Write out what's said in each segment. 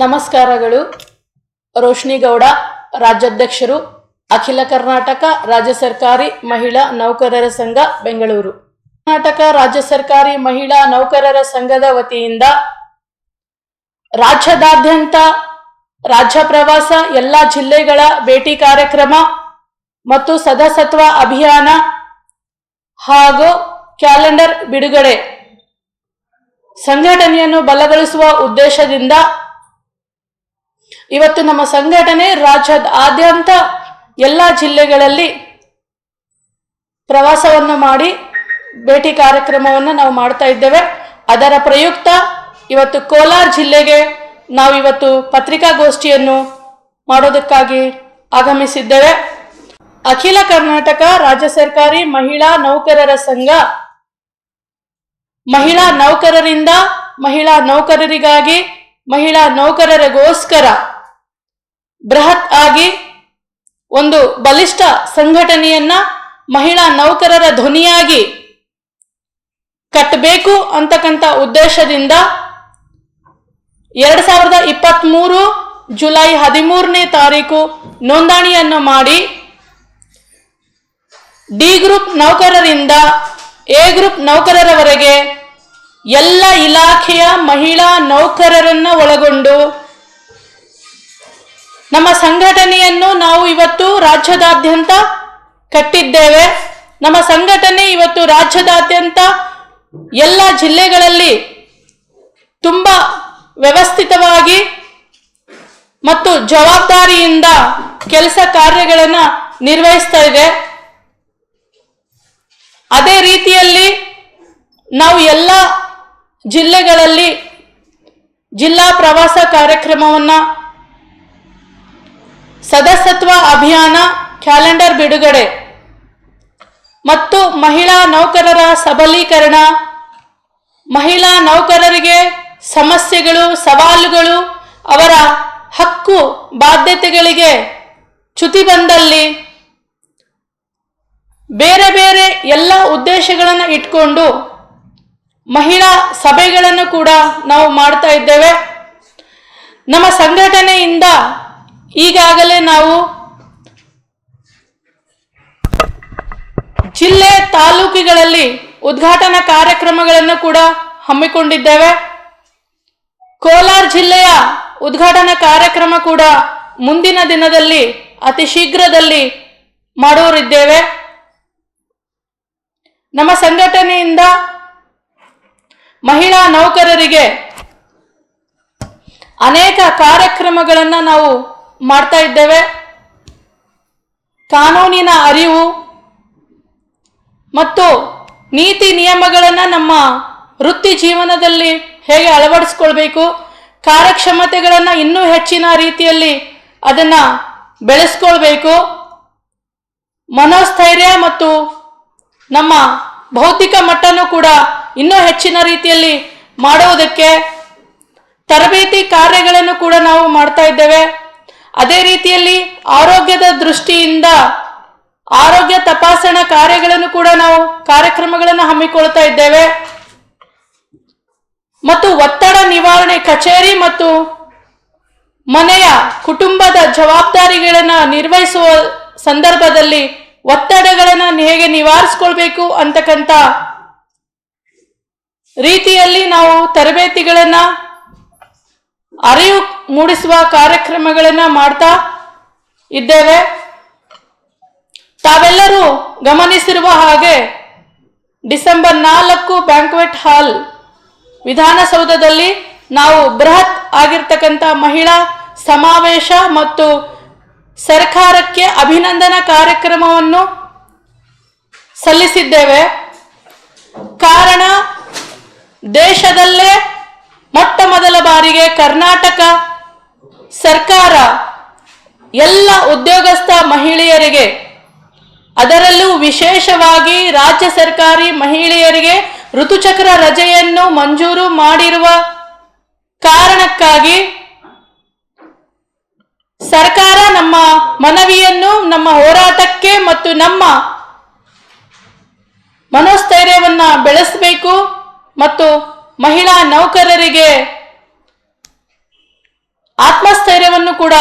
ನಮಸ್ಕಾರಗಳು. ರೋಷ್ನಿಗೌಡ ರಾಜ್ಯಾಧ್ಯಕ್ಷರು, ಅಖಿಲ ಕರ್ನಾಟಕ ರಾಜ್ಯ ಸರ್ಕಾರಿ ಮಹಿಳಾ ನೌಕರರ ಸಂಘ, ಬೆಂಗಳೂರು. ಕರ್ನಾಟಕ ರಾಜ್ಯ ಸರ್ಕಾರಿ ಮಹಿಳಾ ನೌಕರರ ಸಂಘದ ವತಿಯಿಂದ ರಾಜ್ಯದಾದ್ಯಂತ ರಾಜ್ಯ ಪ್ರವಾಸ, ಎಲ್ಲ ಜಿಲ್ಲೆಗಳ ಭೇಟಿ ಕಾರ್ಯಕ್ರಮ ಮತ್ತು ಸದಸತ್ವ ಅಭಿಯಾನ ಹಾಗೂ ಕ್ಯಾಲೆಂಡರ್ ಬಿಡುಗಡೆ. ಸಂಘಟನೆಯನ್ನು ಬಲಗೊಳಿಸುವ ಉದ್ದೇಶದಿಂದ ಇವತ್ತು ನಮ್ಮ ಸಂಘಟನೆ ರಾಜ್ಯದ ಆದ್ಯಂತ ಎಲ್ಲ ಜಿಲ್ಲೆಗಳಲ್ಲಿ ಪ್ರವಾಸವನ್ನು ಮಾಡಿ ಭೇಟಿ ಕಾರ್ಯಕ್ರಮವನ್ನು ನಾವು ಮಾಡ್ತಾ ಇದ್ದೇವೆ. ಅದರ ಪ್ರಯುಕ್ತ ಇವತ್ತು ಕೋಲಾರ ಜಿಲ್ಲೆಗೆ ನಾವು ಇವತ್ತು ಪತ್ರಿಕಾಗೋಷ್ಠಿಯನ್ನು ಮಾಡೋದಕ್ಕಾಗಿ ಆಗಮಿಸಿದ್ದೇವೆ. ಅಖಿಲ ಕರ್ನಾಟಕ ರಾಜ್ಯ ಸರ್ಕಾರಿ ಮಹಿಳಾ ನೌಕರರ ಸಂಘ, ಮಹಿಳಾ ನೌಕರರಿಂದ ಮಹಿಳಾ ನೌಕರರಿಗಾಗಿ ಮಹಿಳಾ ನೌಕರರಿಗೋಸ್ಕರ ಬೃಹತ್ ಆಗಿ ಒಂದು ಬಲಿಷ್ಠ ಸಂಘಟನೆಯನ್ನ ಮಹಿಳಾ ನೌಕರರ ಧ್ವನಿಯಾಗಿ ಕಟ್ಟಬೇಕು ಅಂತಕ್ಕಂಥ ಉದ್ದೇಶದಿಂದ ಎರಡ್ ಸಾವಿರದ ಇಪ್ಪತ್ತ್ ಮೂರು ಜುಲೈ ಹದಿಮೂರನೇ ತಾರೀಕು ನೋಂದಣಿಯನ್ನು ಮಾಡಿ ಡಿ ಗ್ರೂಪ್ ನೌಕರರಿಂದ ಎ ಗ್ರೂಪ್ ನೌಕರರವರೆಗೆ ಎಲ್ಲ ಇಲಾಖೆಯ ಮಹಿಳಾ ನೌಕರರನ್ನ ಒಳಗೊಂಡು ನಮ್ಮ ಸಂಘಟನೆಯನ್ನು ನಾವು ಇವತ್ತು ರಾಜ್ಯದಾದ್ಯಂತ ಕಟ್ಟಿದ್ದೇವೆ. ನಮ್ಮ ಸಂಘಟನೆ ಇವತ್ತು ರಾಜ್ಯದಾದ್ಯಂತ ಎಲ್ಲ ಜಿಲ್ಲೆಗಳಲ್ಲಿ ತುಂಬ ವ್ಯವಸ್ಥಿತವಾಗಿ ಮತ್ತು ಜವಾಬ್ದಾರಿಯಿಂದ ಕೆಲಸ ಕಾರ್ಯಗಳನ್ನು ನಿರ್ವಹಿಸ್ತಾ ಇದೆ. ಅದೇ ರೀತಿಯಲ್ಲಿ ನಾವು ಎಲ್ಲ ಜಿಲ್ಲೆಗಳಲ್ಲಿ ಜಿಲ್ಲಾ ಪ್ರವಾಸ ಕಾರ್ಯಕ್ರಮವನ್ನ ಸದಸ್ಯತ್ವ ಅಭಿಯಾನ ಕ್ಯಾಲೆಂಡರ್ ಬಿಡುಗಡೆ ಮತ್ತು ಮಹಿಳಾ ನೌಕರರ ಸಬಲೀಕರಣ, ಮಹಿಳಾ ನೌಕರರಿಗೆ ಸಮಸ್ಯೆಗಳು, ಸವಾಲುಗಳು, ಅವರ ಹಕ್ಕು, ಬಾಧ್ಯತೆಗಳಿಗೆ ಚ್ಯುತಿ ಬಂದಲ್ಲಿ ಬೇರೆ ಬೇರೆ ಎಲ್ಲ ಉದ್ದೇಶಗಳನ್ನು ಇಟ್ಕೊಂಡು ಮಹಿಳಾ ಸಭೆಗಳನ್ನು ಕೂಡ ನಾವು ಮಾಡ್ತಾ ಇದ್ದೇವೆ. ನಮ್ಮ ಸಂಘಟನೆಯಿಂದ ಈಗಾಗಲೇ ನಾವು ಜಿಲ್ಲೆ ತಾಲೂಕುಗಳಲ್ಲಿ ಉದ್ಘಾಟನಾ ಕಾರ್ಯಕ್ರಮಗಳನ್ನು ಕೂಡ ಹಮ್ಮಿಕೊಂಡಿದ್ದೇವೆ. ಕೋಲಾರ ಜಿಲ್ಲೆಯ ಉದ್ಘಾಟನಾ ಕಾರ್ಯಕ್ರಮ ಕೂಡ ಮುಂದಿನ ದಿನದಲ್ಲಿ ಅತಿ ಶೀಘ್ರದಲ್ಲಿ ಮಾಡೋರಿದ್ದೇವೆ ನಮ್ಮ ಸಂಘಟನೆಯಿಂದ ಮಹಿಳಾ ನೌಕರರಿಗೆ ಅನೇಕ ಕಾರ್ಯಕ್ರಮಗಳನ್ನು ನಾವು ಮಾಡ್ತಾ ಇದ್ದೇವೆ. ಕಾನೂನಿನ ಅರಿವು ಮತ್ತು ನೀತಿ ನಿಯಮಗಳನ್ನು ನಮ್ಮ ವೃತ್ತಿ ಜೀವನದಲ್ಲಿ ಹೇಗೆ ಅಳವಡಿಸ್ಕೊಳ್ಬೇಕು, ಕಾರ್ಯಕ್ಷಮತೆಗಳನ್ನು ಇನ್ನೂ ಹೆಚ್ಚಿನ ರೀತಿಯಲ್ಲಿ ಅದನ್ನು ಬೆಳೆಸ್ಕೊಳ್ಬೇಕು. ಮನೋಸ್ಥೈರ್ಯ ಮತ್ತು ನಮ್ಮ ಭೌತಿಕ ಮಟ್ಟನೂ ಕೂಡ ಇನ್ನೂ ಹೆಚ್ಚಿನ ರೀತಿಯಲ್ಲಿ ಮಾಡುವುದಕ್ಕೆ ತರಬೇತಿ ಕಾರ್ಯಗಳನ್ನು ಕೂಡ ನಾವು ಮಾಡ್ತಾ ಇದ್ದೇವೆ. ಅದೇ ರೀತಿಯಲ್ಲಿ ಆರೋಗ್ಯದ ದೃಷ್ಟಿಯಿಂದ ಆರೋಗ್ಯ ತಪಾಸಣಾ ಕಾರ್ಯಗಳನ್ನು ಕೂಡ ನಾವು ಕಾರ್ಯಕ್ರಮಗಳನ್ನು ಹಮ್ಮಿಕೊಳ್ತಾ ಇದ್ದೇವೆ. ಮತ್ತು ಒತ್ತಡ ನಿವಾರಣೆ ಕಚೇರಿ ಮತ್ತು ಮನೆಯ ಕುಟುಂಬದ ಜವಾಬ್ದಾರಿಗಳನ್ನು ನಿರ್ವಹಿಸುವ ಸಂದರ್ಭದಲ್ಲಿ ಒತ್ತಡಗಳನ್ನು ಹೇಗೆ ನಿವಾರಿಸ್ಕೊಳ್ಬೇಕು ಅಂತಕ್ಕಂಥ ರೀತಿಯಲ್ಲಿ ನಾವು ತರಬೇತಿಗಳನ್ನು ಅರಿವು ಮೂಡಿಸುವ ಕಾರ್ಯಕ್ರಮಗಳನ್ನು ಮಾಡ್ತಾ ಇದ್ದೇವೆ. ತಾವೆಲ್ಲರೂ ಗಮನಿಸಿರುವ ಹಾಗೆ ಡಿಸೆಂಬರ್ ನಾಲ್ಕು ಬ್ಯಾಂಕ್ವೆಟ್ ಹಾಲ್ ವಿಧಾನಸೌಧದಲ್ಲಿ ನಾವು ಬೃಹತ್ ಆಗಿರ್ತಕ್ಕಂಥ ಮಹಿಳಾ ಸಮಾವೇಶ ಮತ್ತು ಸರ್ಕಾರಕ್ಕೆ ಅಭಿನಂದನಾ ಕಾರ್ಯಕ್ರಮವನ್ನು ಸಲ್ಲಿಸಿದ್ದೇವೆ. ಕಾರಣ ದೇಶದಲ್ಲೇ ಮೊಟ್ಟ ಮೊದಲ ಬಾರಿಗೆ ಕರ್ನಾಟಕ ಸರ್ಕಾರ ಎಲ್ಲ ಉದ್ಯೋಗಸ್ಥ ಮಹಿಳೆಯರಿಗೆ, ಅದರಲ್ಲೂ ವಿಶೇಷವಾಗಿ ರಾಜ್ಯ ಸರ್ಕಾರಿ ಮಹಿಳೆಯರಿಗೆ ಋತುಚಕ್ರ ರಜೆಯನ್ನು ಮಂಜೂರು ಮಾಡಿರುವ ಕಾರಣಕ್ಕಾಗಿ ಸರ್ಕಾರ ನಮ್ಮ ಮನವಿಯನ್ನು, ನಮ್ಮ ಹೋರಾಟಕ್ಕೆ ಮತ್ತು ನಮ್ಮ ಮನೋಸ್ಥೈರ್ಯವನ್ನು ಬೆಳೆಸಬೇಕು ಮತ್ತು ಮಹಿಳಾ ನೌಕರರಿಗೆ ಆತ್ಮಸ್ಥೈರ್ಯವನ್ನು ಕೂಡ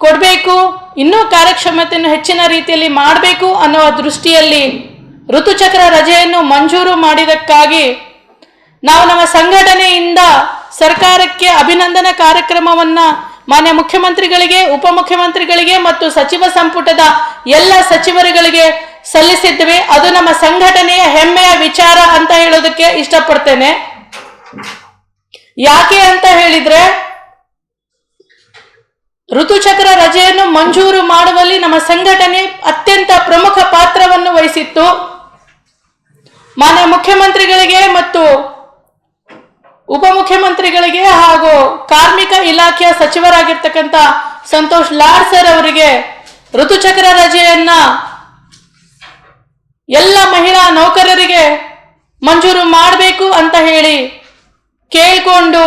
ಕೊಡಬೇಕು, ಇನ್ನೂ ಕಾರ್ಯಕ್ಷಮತೆಯನ್ನು ಹೆಚ್ಚಿನ ರೀತಿಯಲ್ಲಿ ಮಾಡಬೇಕು ಅನ್ನೋ ದೃಷ್ಟಿಯಲ್ಲಿ ಋತುಚಕ್ರ ರಜೆಯನ್ನು ಮಂಜೂರು ಮಾಡಿದಕ್ಕಾಗಿ ನಾವು ನಮ್ಮ ಸಂಘಟನೆಯಿಂದ ಸರ್ಕಾರಕ್ಕೆ ಅಭಿನಂದನಾ ಕಾರ್ಯಕ್ರಮವನ್ನ ಮಾನ್ಯ ಮುಖ್ಯಮಂತ್ರಿಗಳಿಗೆ ಉಪಮುಖ್ಯಮಂತ್ರಿಗಳಿಗೆ ಮತ್ತು ಸಚಿವ ಸಂಪುಟದ ಎಲ್ಲ ಸಚಿವರುಗಳಿಗೆ ಸಲ್ಲಿಸಿದ್ವಿ. ಅದು ನಮ್ಮ ಸಂಘಟನೆಯ ಹೆಮ್ಮೆಯ ವಿಚಾರ ಅಂತ ಹೇಳೋದಕ್ಕೆ ಇಷ್ಟಪಡ್ತೇನೆ. ಯಾಕೆ ಅಂತ ಹೇಳಿದ್ರೆ, ಋತುಚಕ್ರ ರಜೆಯನ್ನು ಮಂಜೂರು ಮಾಡುವಲ್ಲಿ ನಮ್ಮ ಸಂಘಟನೆ ಅತ್ಯಂತ ಪ್ರಮುಖ ಪಾತ್ರವನ್ನು ವಹಿಸಿತ್ತು. ಮಾನ್ಯ ಮುಖ್ಯಮಂತ್ರಿಗಳಿಗೆ ಮತ್ತು ಉಪಮುಖ್ಯಮಂತ್ರಿಗಳಿಗೆ ಹಾಗೂ ಕಾರ್ಮಿಕ ಇಲಾಖೆಯ ಸಚಿವರಾಗಿರ್ತಕ್ಕಂಥ ಸಂತೋಷ್ ಲಾಡ್ ಸರ್ ಅವರಿಗೆ ಋತುಚಕ್ರ ರಜೆಯನ್ನ ಎಲ್ಲ ಮಹಿಳಾ ನೌಕರರಿಗೆ ಮಂಜೂರು ಮಾಡಬೇಕು ಅಂತ ಹೇಳಿ ಕೇಳಿಕೊಂಡು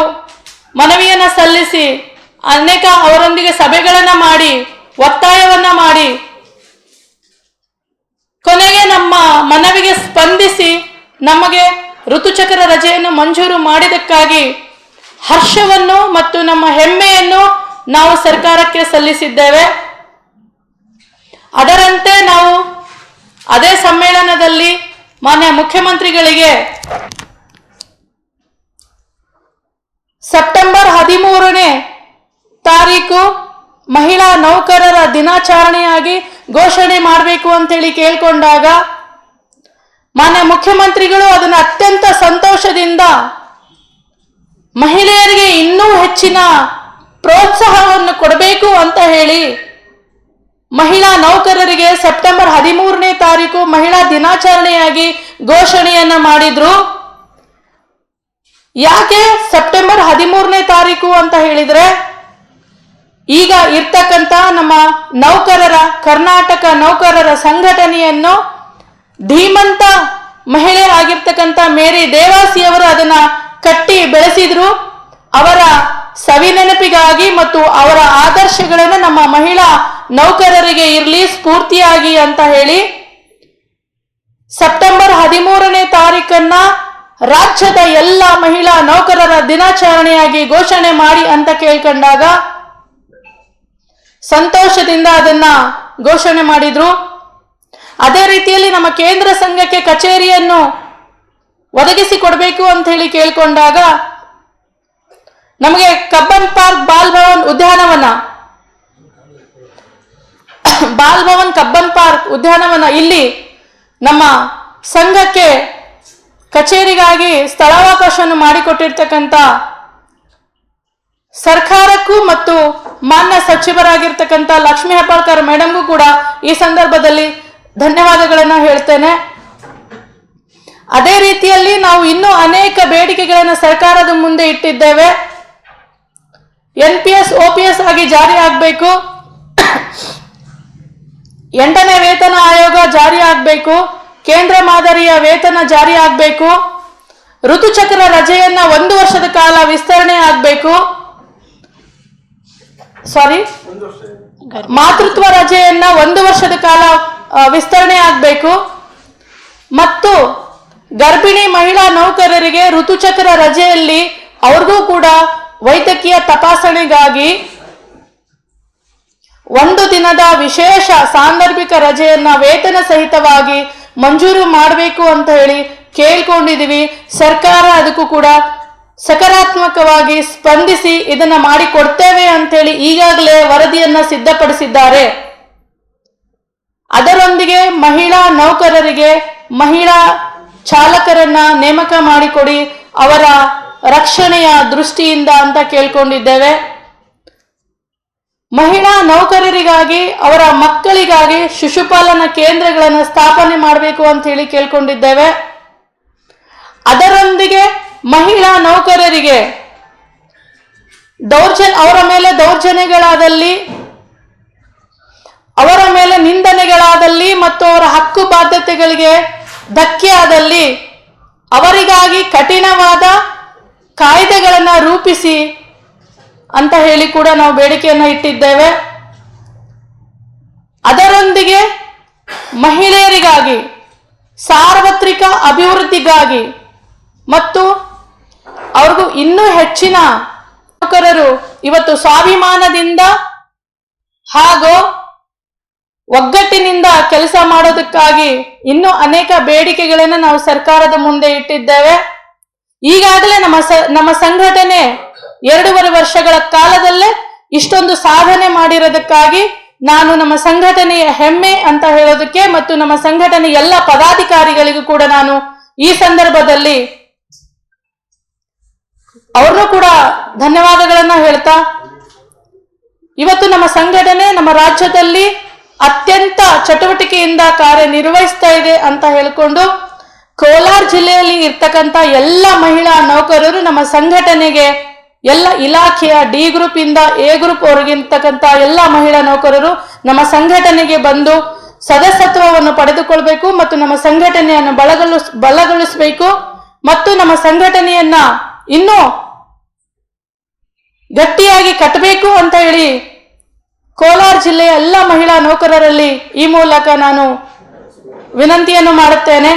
ಮನವಿಯನ್ನು ಸಲ್ಲಿಸಿ ಅನೇಕ ಅವರೊಂದಿಗೆ ಸಭೆಗಳನ್ನು ಮಾಡಿ, ಒತ್ತಾಯವನ್ನ ಮಾಡಿ ಕೊನೆಗೆ ನಮ್ಮ ಮನವಿಗೆ ಸ್ಪಂದಿಸಿ ನಮಗೆ ಋತುಚಕ್ರ ರಜೆಯನ್ನು ಮಂಜೂರು ಮಾಡಿದಕ್ಕಾಗಿ ಹರ್ಷವನ್ನು ಮತ್ತು ನಮ್ಮ ಹೆಮ್ಮೆಯನ್ನು ನಾವು ಸರ್ಕಾರಕ್ಕೆ ಸಲ್ಲಿಸಿದ್ದೇವೆ. ಅದರಂತೆ ನಾವು ಅದೇ ಸಮ್ಮೇಳನದಲ್ಲಿ ಮಾನ್ಯ ಮುಖ್ಯಮಂತ್ರಿಗಳಿಗೆ ಸೆಪ್ಟೆಂಬರ್ ಹದಿಮೂರನೇ ತಾರೀಕು ಮಹಿಳಾ ನೌಕರರ ದಿನಾಚರಣೆಯಾಗಿ ಘೋಷಣೆ ಮಾಡಬೇಕು ಅಂತೇಳಿ ಕೇಳ್ಕೊಂಡಾಗ ಮಾನ್ಯ ಮುಖ್ಯಮಂತ್ರಿಗಳು ಅದನ್ನು ಅತ್ಯಂತ ಸಂತೋಷದಿಂದ ಮಹಿಳೆಯರಿಗೆ ಇನ್ನೂ ಹೆಚ್ಚಿನ ಪ್ರೋತ್ಸಾಹವನ್ನು ಕೊಡಬೇಕು ಅಂತ ಹೇಳಿ ಮಹಿಳಾ ನೌಕರರಿಗೆ ಸೆಪ್ಟೆಂಬರ್ ಹದಿಮೂರನೇ ತಾರೀಕು ಮಹಿಳಾ ದಿನಾಚರಣೆಯಾಗಿ ಘೋಷಣೆಯನ್ನ ಮಾಡಿದ್ರು. ಯಾಕೆ ಸೆಪ್ಟೆಂಬರ್ ಹದಿಮೂರನೇ ತಾರೀಕು ಅಂತ ಹೇಳಿದ್ರೆ, ಈಗ ಇರ್ತಕ್ಕಂತ ನಮ್ಮ ನೌಕರರ, ಕರ್ನಾಟಕ ನೌಕರರ ಸಂಘಟನೆಯನ್ನು ಧೀಮಂತ ಮಹಿಳೆ ಆಗಿರ್ತಕ್ಕಂಥ ಮೇರಿ ದೇವಾಸಿಯವರು ಅದನ್ನ ಕಟ್ಟಿ ಬೆಳೆಸಿದ್ರು. ಅವರ ಸವಿನೆನಪಿಗಾಗಿ ಮತ್ತು ಅವರ ಆದರ್ಶಗಳನ್ನು ನಮ್ಮ ಮಹಿಳಾ ನೌಕರರಿಗೆ ಇರಲಿ, ಸ್ಫೂರ್ತಿಯಾಗಿ ಅಂತ ಹೇಳಿ ಸೆಪ್ಟೆಂಬರ್ ಹದಿಮೂರನೇ ತಾರೀಕನ್ನ ರಾಜ್ಯದ ಎಲ್ಲ ಮಹಿಳಾ ನೌಕರರ ದಿನಾಚರಣೆಯಾಗಿ ಘೋಷಣೆ ಮಾಡಿ ಅಂತ ಕೇಳ್ಕೊಂಡಾಗ ಸಂತೋಷದಿಂದ ಅದನ್ನ ಘೋಷಣೆ ಮಾಡಿದ್ರು. ಅದೇ ರೀತಿಯಲ್ಲಿ ನಮ್ಮ ಕೇಂದ್ರ ಸಂಘಕ್ಕೆ ಕಚೇರಿಯನ್ನು ಒದಗಿಸಿ ಕೊಡಬೇಕು ಅಂತ ಹೇಳಿ ಕೇಳ್ಕೊಂಡಾಗ ನಮಗೆ ಕಬ್ಬನ್ ಪಾರ್ಕ್ ಬಾಲ್ ಭವನ್ ಉದ್ಯಾನವನ ಬಾಲ್ ಭವನ್ ಕಬ್ಬನ್ ಪಾರ್ಕ್ ಉದ್ಯಾನವನ ಇಲ್ಲಿ ನಮ್ಮ ಸಂಘಕ್ಕೆ ಕಚೇರಿಗಾಗಿ ಸ್ಥಳಾವಕಾಶವನ್ನು ಮಾಡಿಕೊಟ್ಟಿರ್ತಕ್ಕಂಥ ಸರ್ಕಾರಕ್ಕೂ ಮತ್ತು ಮಾನ್ಯ ಸಚಿವರಾಗಿರ್ತಕ್ಕಂಥ ಲಕ್ಷ್ಮೀ ಹೆಬ್ಬಾಳ್ಕರ್ ಮೇಡಮ್ಗೂ ಕೂಡ ಈ ಸಂದರ್ಭದಲ್ಲಿ ಧನ್ಯವಾದಗಳನ್ನು ಹೇಳ್ತೇನೆ. ಅದೇ ರೀತಿಯಲ್ಲಿ ನಾವು ಇನ್ನೂ ಅನೇಕ ಬೇಡಿಕೆಗಳನ್ನು ಸರ್ಕಾರದ ಮುಂದೆ ಇಟ್ಟಿದ್ದೇವೆ. N P S O P S ಆಗಿ ಜಾರಿ ಆಗಬೇಕು. ಎಂಟನೇ ವೇತನ ಆಯೋಗ ಜಾರಿ ಆಗಬೇಕು, ಕೇಂದ್ರ ಮಾದರಿಯ ವೇತನ ಜಾರಿ ಆಗಬೇಕು, ಋತುಚಕ್ರ ರಜೆಯನ್ನ ಒಂದು ವರ್ಷದ ಕಾಲ ವಿಸ್ತರಣೆ ಆಗಬೇಕು. ಸಾರಿ ಮಾತೃತ್ವ ರಜೆಯನ್ನ ಒಂದು ವರ್ಷದ ಕಾಲ ವಿಸ್ತರಣೆ ಆಗಬೇಕು. ಮತ್ತು ಗರ್ಭಿಣಿ ಮಹಿಳಾ ನೌಕರರಿಗೆ ಋತುಚಕ್ರ ರಜೆಯಲ್ಲಿ ಅವ್ರಿಗೂ ಕೂಡ ವೈದ್ಯಕೀಯ ತಪಾಸಣೆಗಾಗಿ ಒಂದು ದಿನದ ವಿಶೇಷ ಸಾಂದರ್ಭಿಕ ರಜೆಯನ್ನ ವೇತನ ಸಹಿತವಾಗಿ ಮಂಜೂರು ಮಾಡಬೇಕು ಅಂತ ಹೇಳಿ ಕೇಳ್ಕೊಂಡಿದೀವಿ. ಸರ್ಕಾರ ಅದಕ್ಕೂ ಕೂಡ ಸಕಾರಾತ್ಮಕವಾಗಿ ಸ್ಪಂದಿಸಿ ಇದನ್ನ ಮಾಡಿ ಕೊಡ್ತೇವೆ ಅಂತೇಳಿ ಈಗಾಗಲೇ ವರದಿಯನ್ನ ಸಿದ್ಧಪಡಿಸಿದ್ದಾರೆ. ಅದರೊಂದಿಗೆ ಮಹಿಳಾ ನೌಕರರಿಗೆ ಮಹಿಳಾ ಚಾಲಕರನ್ನ ನೇಮಕ ಮಾಡಿಕೊಡಿ ಅವರ ರಕ್ಷಣೆಯ ದೃಷ್ಟಿಯಿಂದ ಅಂತ ಕೇಳ್ಕೊಂಡಿದ್ದೇವೆ. ಮಹಿಳಾ ನೌಕರರಿಗಾಗಿ, ಅವರ ಮಕ್ಕಳಿಗಾಗಿ ಶಿಶುಪಾಲನಾ ಕೇಂದ್ರಗಳನ್ನು ಸ್ಥಾಪನೆ ಮಾಡಬೇಕು ಅಂತ ಹೇಳಿ ಕೇಳ್ಕೊಂಡಿದ್ದೇವೆ. ಅದರೊಂದಿಗೆ ಮಹಿಳಾ ನೌಕರರಿಗೆ ದೌರ್ಜನ್, ಅವರ ಮೇಲೆ ದೌರ್ಜನ್ಯಗಳಾದಲ್ಲಿ, ಅವರ ಮೇಲೆ ನಿಂದನೆಗಳಾದಲ್ಲಿ ಮತ್ತು ಅವರ ಹಕ್ಕು ಬಾಧ್ಯತೆಗಳಿಗೆ ಧಕ್ಕೆ ಆದಲ್ಲಿ ಅವರಿಗಾಗಿ ಕಠಿಣವಾದ ಕಾಯ್ದೆಗಳನ್ನು ರೂಪಿಸಿ ಅಂತ ಹೇಳಿ ಕೂಡ ನಾವು ಬೇಡಿಕೆಯನ್ನು ಇಟ್ಟಿದ್ದೇವೆ. ಅದರೊಂದಿಗೆ ಮಹಿಳೆಯರಿಗಾಗಿ, ಸಾರ್ವತ್ರಿಕ ಅಭಿವೃದ್ಧಿಗಾಗಿ ಮತ್ತು ಅವ್ರಿಗೂ ಇನ್ನೂ ಹೆಚ್ಚಿನ ನೌಕರರು ಇವತ್ತು ಸ್ವಾಭಿಮಾನದಿಂದ ಹಾಗೂ ಒಗ್ಗಟ್ಟಿನಿಂದ ಕೆಲಸ ಮಾಡೋದಕ್ಕಾಗಿ ಇನ್ನೂ ಅನೇಕ ಬೇಡಿಕೆಗಳನ್ನು ನಾವು ಸರ್ಕಾರದ ಮುಂದೆ ಇಟ್ಟಿದ್ದೇವೆ. ಈಗಾಗಲೇ ನಮ್ಮ ನಮ್ಮ ಸಂಘಟನೆ ಎರಡೂವರೆ ವರ್ಷಗಳ ಕಾಲದಲ್ಲೇ ಇಷ್ಟೊಂದು ಸಾಧನೆ ಮಾಡಿರೋದಕ್ಕಾಗಿ ನಾನು ನಮ್ಮ ಸಂಘಟನೆಯ ಹೆಮ್ಮೆ ಅಂತ ಹೇಳೋದಕ್ಕೆ ಮತ್ತು ನಮ್ಮ ಸಂಘಟನೆ ಎಲ್ಲ ಪದಾಧಿಕಾರಿಗಳಿಗೂ ಕೂಡ ನಾನು ಈ ಸಂದರ್ಭದಲ್ಲಿ ಅವ್ರನ್ನೂ ಕೂಡ ಧನ್ಯವಾದಗಳನ್ನ ಹೇಳ್ತಾ, ಇವತ್ತು ನಮ್ಮ ಸಂಘಟನೆ ನಮ್ಮ ರಾಜ್ಯದಲ್ಲಿ ಅತ್ಯಂತ ಚಟುವಟಿಕೆಯಿಂದ ಕಾರ್ಯನಿರ್ವಹಿಸ್ತಾ ಇದೆ ಅಂತ ಹೇಳ್ಕೊಂಡು ಕೋಲಾರ ಜಿಲ್ಲೆಯಲ್ಲಿ ಇರ್ತಕ್ಕಂಥ ಎಲ್ಲ ಮಹಿಳಾ ನೌಕರರು ನಮ್ಮ ಸಂಘಟನೆಗೆ ಎಲ್ಲ ಇಲಾಖೆಯ ಡಿ ಗ್ರೂಪ್ ಇಂದ ಎ ಗ್ರೂಪ್ ವರೆಗಿರ್ತಕ್ಕಂಥ ಎಲ್ಲ ಮಹಿಳಾ ನೌಕರರು ನಮ್ಮ ಸಂಘಟನೆಗೆ ಬಂದು ಸದಸ್ಯತ್ವವನ್ನು ಪಡೆದುಕೊಳ್ಬೇಕು ಮತ್ತು ನಮ್ಮ ಸಂಘಟನೆಯನ್ನು ಬಲಗೊಳಿಸ್ ಬಲಗೊಳಿಸಬೇಕು ಮತ್ತು ನಮ್ಮ ಸಂಘಟನೆಯನ್ನ ಇನ್ನೂ ಗಟ್ಟಿಯಾಗಿ ಕಟ್ಟಬೇಕು ಅಂತ ಹೇಳಿ ಕೋಲಾರ ಜಿಲ್ಲೆಯ ಎಲ್ಲ ಮಹಿಳಾ ನೌಕರರಲ್ಲಿ ಈ ಮೂಲಕ ನಾನು ವಿನಂತಿಯನ್ನು ಮಾಡುತ್ತೇನೆ.